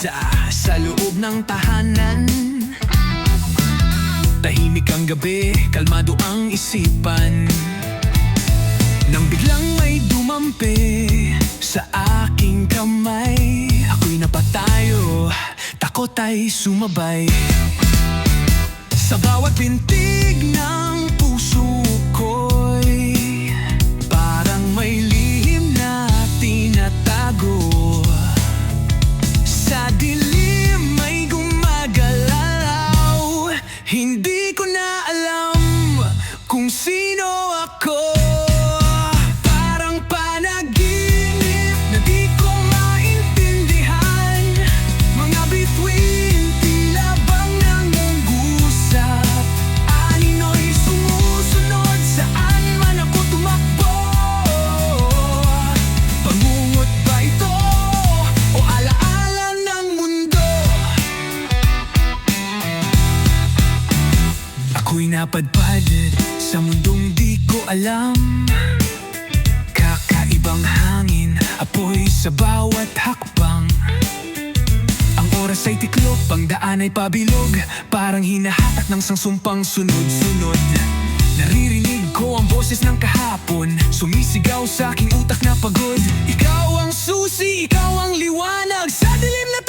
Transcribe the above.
mag-isa sa loob ng tahanan. Tahimik ang gabi, kalmado ang isipan. Nang biglang may dumampi sa aking kamay Ako'y napatayo, takot ay sumabay. Sa bawat pintig ng kung sino ako Ako'y napadpad sa mundong di ko alam. Kakaibang hangin, apoy sa bawat hakbang. Ang oras ay tiklop, ang daan ay pabilog. Parang hinahatak ng sangsumpang sunod-sunod. Naririnig ko ang boses ng kahapon. Sumisigaw sa aking utak na pagod. Ikaw ang susi, ikaw ang liwanag. Sa dilim na